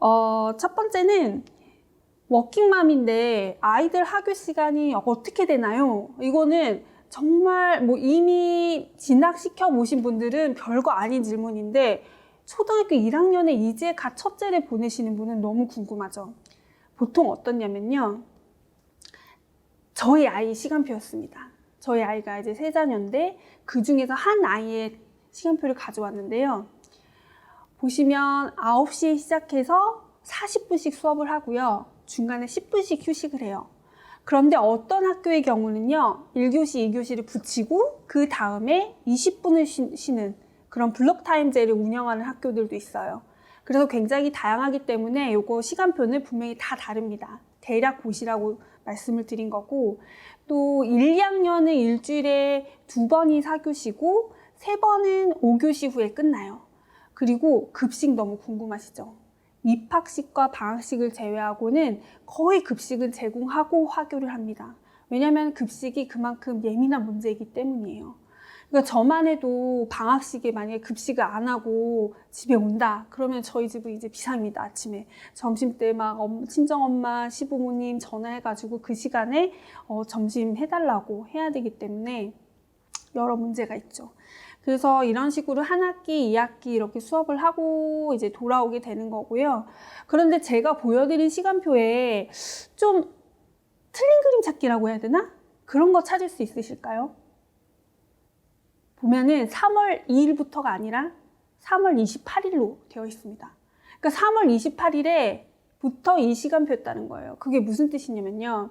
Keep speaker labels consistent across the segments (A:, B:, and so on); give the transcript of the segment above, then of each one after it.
A: 어, 첫 번째는 워킹맘인데 아이들 학교 시간이 어떻게 되나요? 이거는 정말 뭐 이미 진학시켜 보신 분들은 별거 아닌 질문인데 초등학교 1학년에 이제 갓 첫째를 보내시는 분은 너무 궁금하죠. 보통 어떻냐면요. 저희 아이 시간표였습니다. 저희 아이가 이제 세 자녀인데 그 중에서 한 아이의 시간표를 가져왔는데요. 보시면 9시에 시작해서 40분씩 수업을 하고요. 중간에 10분씩 휴식을 해요. 그런데 어떤 학교의 경우는요, 1교시, 2교시를 붙이고 그 다음에 20분을 쉬는 그런 블록 타임제를 운영하는 학교들도 있어요. 그래서 굉장히 다양하기 때문에 요거 시간표는 분명히 다 다릅니다. 대략 보시라고 말씀을 드린 거고, 또 1, 2학년은 일주일에 두 번이 4교시고, 세 번은 5교시 후에 끝나요. 그리고 급식 너무 궁금하시죠? 입학식과 방학식을 제외하고는 거의 급식은 제공하고 화교를 합니다. 왜냐하면 급식이 그만큼 예민한 문제이기 때문이에요. 그러니까 저만 해도 방학식에 만약에 급식을 안 하고 집에 온다. 그러면 저희 집은 이제 비상입니다. 아침에 점심 때 막 친정 엄마, 시부모님 전화해가지고 그 시간에 어, 점심 해달라고 해야 되기 때문에 여러 문제가 있죠. 그래서 이런 식으로 한 학기, 2학기 이렇게 수업을 하고 이제 돌아오게 되는 거고요. 그런데 제가 보여드린 시간표에 좀 틀린 그림 찾기라고 해야 되나? 그런 거 찾을 수 있으실까요? 보면은 3월 2일부터가 아니라 3월 28일로 되어 있습니다. 그러니까 3월 28일에 부터 이 시간표였다는 거예요. 그게 무슨 뜻이냐면요.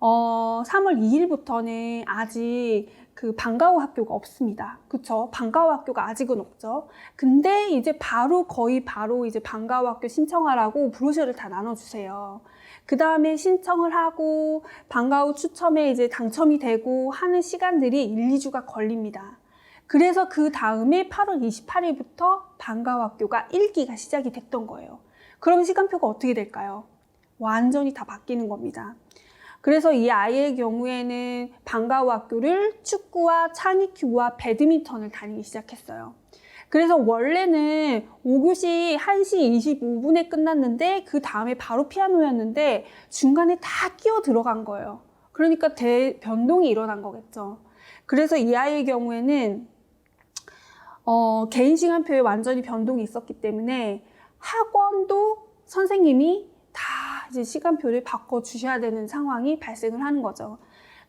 A: 어, 3월 2일부터는 아직 그 방과후 학교가 없습니다. 그쵸? 방과후 학교가 아직은 없죠. 근데 이제 바로 거의 바로 이제 방과후 학교 신청하라고 브로셔를 다 나눠주세요. 그 다음에 신청을 하고 방과후 추첨에 이제 당첨이 되고 하는 시간들이 1, 2주가 걸립니다. 그래서 그 다음에 8월 28일부터 방과후 학교가 1기가 시작이 됐던 거예요. 그럼 시간표가 어떻게 될까요? 완전히 다 바뀌는 겁니다. 그래서 이 아이의 경우에는 방과후 학교를 축구와 창의큐브와 배드민턴을 다니기 시작했어요. 그래서 원래는 5교시 1시 25분에 끝났는데 그 다음에 바로 피아노였는데 중간에 다 끼어 들어간 거예요. 그러니까 대, 변동이 일어난 거겠죠. 그래서 이 아이의 경우에는 어, 개인 시간표에 완전히 변동이 있었기 때문에 학원도 선생님이 다 이제 시간표를 바꿔 주셔야 되는 상황이 발생을 하는 거죠.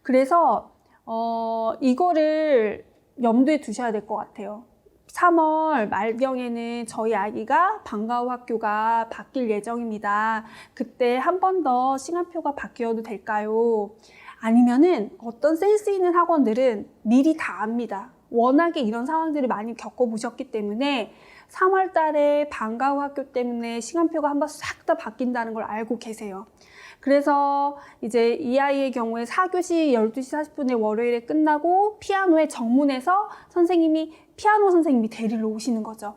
A: 그래서 어, 이거를 염두에 두셔야 될 것 같아요. 3월 말경에는 저희 아기가 방과후 학교가 바뀔 예정입니다. 그때 한 번 더 시간표가 바뀌어도 될까요? 아니면은 어떤 센스 있는 학원들은 미리 다 압니다. 워낙에 이런 상황들을 많이 겪어보셨기 때문에 3월 달에 방과 후 학교 때문에 시간표가 한번 싹 다 바뀐다는 걸 알고 계세요. 그래서 이제 이 아이의 경우에 4교시 12시 40분에 월요일에 끝나고 피아노의 정문에서 선생님이 피아노 선생님이 데리러 오시는 거죠.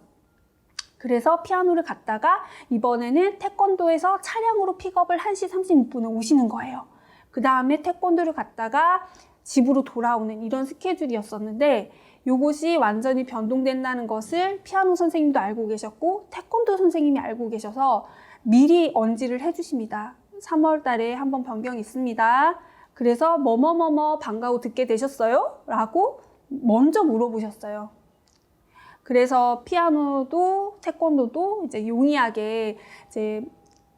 A: 그래서 피아노를 갔다가 이번에는 태권도에서 차량으로 픽업을 1시 36분에 오시는 거예요. 그 다음에 태권도를 갔다가 집으로 돌아오는 이런 스케줄이었었는데 요것이 완전히 변동된다는 것을 피아노 선생님도 알고 계셨고 태권도 선생님이 알고 계셔서 미리 언지를 해주십니다. 3월 달에 한번 변경이 있습니다. 그래서 뭐뭐뭐뭐 방과후 듣게 되셨어요? 라고 먼저 물어보셨어요. 그래서 피아노도 태권도도 이제 용이하게 이제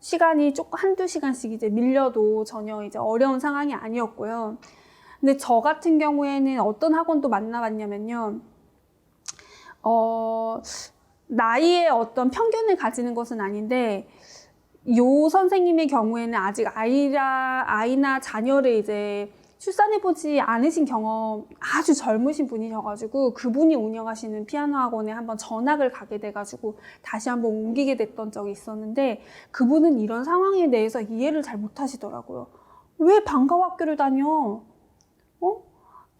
A: 시간이 조금 한두 시간씩 이제 밀려도 전혀 이제 어려운 상황이 아니었고요. 근데 저 같은 경우에는 어떤 학원도 만나봤냐면요. 어, 나이에 어떤 편견을 가지는 것은 아닌데, 요 선생님의 경우에는 아직 아이라, 아이나 자녀를 이제 출산해보지 않으신 경험 아주 젊으신 분이셔가지고 그분이 운영하시는 피아노 학원에 한번 전학을 가게 돼가지고 다시 한번 옮기게 됐던 적이 있었는데 그분은 이런 상황에 대해서 이해를 잘 못하시더라고요. 왜 방과후 학교를 다녀?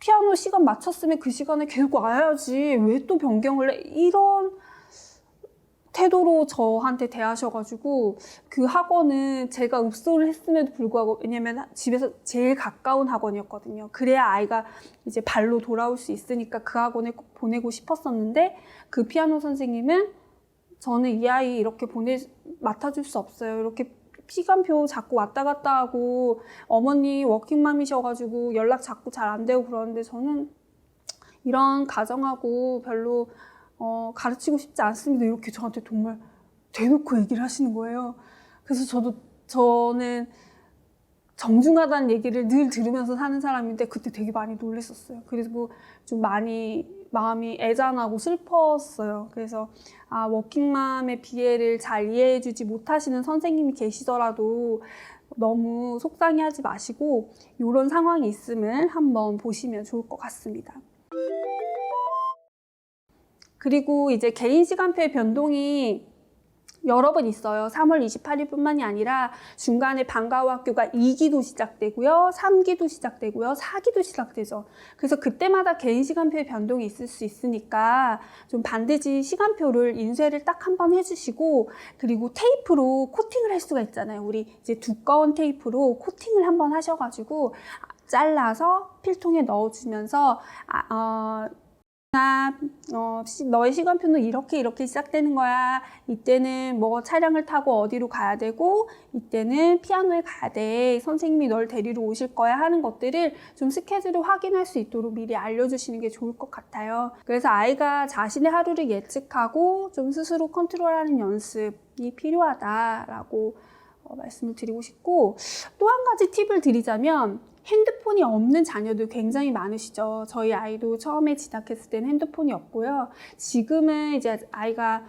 A: 어? 피아노 시간 맞췄으면 그 시간에 계속 와야지. 왜 또 변경을 해? 이런 태도로 저한테 대하셔가지고 그 학원은 제가 읍소를 했음에도 불구하고 왜냐면 집에서 제일 가까운 학원이었거든요. 그래야 아이가 이제 발로 돌아올 수 있으니까 그 학원에 꼭 보내고 싶었었는데 그 피아노 선생님은 저는 이 아이 이렇게 보내 맡아줄 수 없어요. 이렇게 시간표 자꾸 왔다 갔다 하고 어머니 워킹맘이셔가지고 연락 자꾸 잘 안 되고 그러는데 저는 이런 가정하고 별로 어, 가르치고 싶지 않습니다. 이렇게 저한테 정말 대놓고 얘기를 하시는 거예요. 그래서 저도 저는 정중하다는 얘기를 늘 들으면서 사는 사람인데 그때 되게 많이 놀랬었어요. 그리고 좀 많이 마음이 애잔하고 슬펐어요. 그래서 아 워킹맘의 비애를 잘 이해해주지 못하시는 선생님이 계시더라도 너무 속상해하지 마시고 이런 상황이 있음을 한번 보시면 좋을 것 같습니다. 그리고 이제 개인 시간표의 변동이 여러 번 있어요. 3월 28일뿐만이 아니라 중간에 방과후 학교가 2기도 시작되고요. 3기도 시작되고요. 4기도 시작되죠. 그래서 그때마다 개인 시간표의 변동이 있을 수 있으니까 좀 반드시 시간표를 인쇄를 딱 한 번 해주시고 그리고 테이프로 코팅을 할 수가 있잖아요. 우리 이제 두꺼운 테이프로 코팅을 한 번 하셔가지고 잘라서 필통에 넣어주면서 아, 어, 나, 어, 시- 너의 시간표는 이렇게 이렇게 시작되는 거야. 이때는 뭐 차량을 타고 어디로 가야 되고, 이때는 피아노에 가야 돼. 선생님이 널 데리러 오실 거야 하는 것들을 좀 스케줄을 확인할 수 있도록 미리 알려주시는 게 좋을 것 같아요. 그래서 아이가 자신의 하루를 예측하고 좀 스스로 컨트롤하는 연습이 필요하다라고 어, 말씀을 드리고 싶고, 또 한 가지 팁을 드리자면, 핸드폰이 없는 자녀들 굉장히 많으시죠. 저희 아이도 처음에 진학했을 때는 핸드폰이 없고요. 지금은 이제 아이가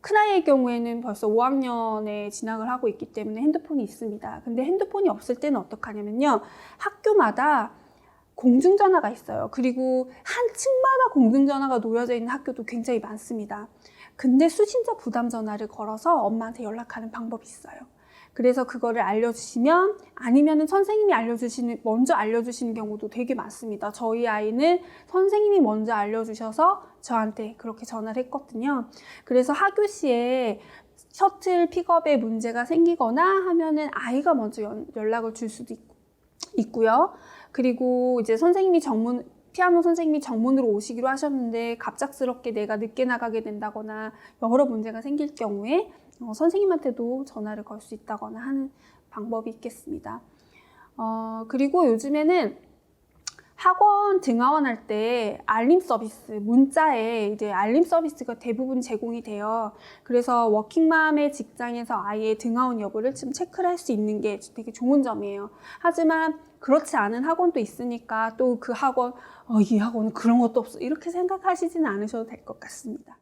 A: 큰아이의 경우에는 벌써 5학년에 진학을 하고 있기 때문에 핸드폰이 있습니다. 근데 핸드폰이 없을 때는 어떡하냐면요. 학교마다 공중전화가 있어요. 그리고 한 층마다 공중전화가 놓여져 있는 학교도 굉장히 많습니다. 근데 수신자 부담 전화를 걸어서 엄마한테 연락하는 방법이 있어요. 그래서 그거를 알려주시면 아니면은 선생님이 알려주시는 먼저 알려주시는 경우도 되게 많습니다. 저희 아이는 선생님이 먼저 알려주셔서 저한테 그렇게 전화를 했거든요. 그래서 하교 시에 셔틀 픽업에 문제가 생기거나 하면은 아이가 먼저 연, 연락을 줄 수도 있, 있고요. 그리고 이제 선생님이 정문 피아노 선생님이 정문으로 오시기로 하셨는데 갑작스럽게 내가 늦게 나가게 된다거나 여러 문제가 생길 경우에 어, 선생님한테도 전화를 걸 수 있다거나 하는 방법이 있겠습니다. 어, 그리고 요즘에는 학원 등하원 할 때 알림 서비스, 문자에 이제 알림 서비스가 대부분 제공이 돼요. 그래서 워킹맘의 직장에서 아이의 등하원 여부를 좀 체크를 할 수 있는 게 되게 좋은 점이에요. 하지만 그렇지 않은 학원도 있으니까 또 그 학원, 어, 이 학원은 그런 것도 없어. 이렇게 생각하시지는 않으셔도 될 것 같습니다.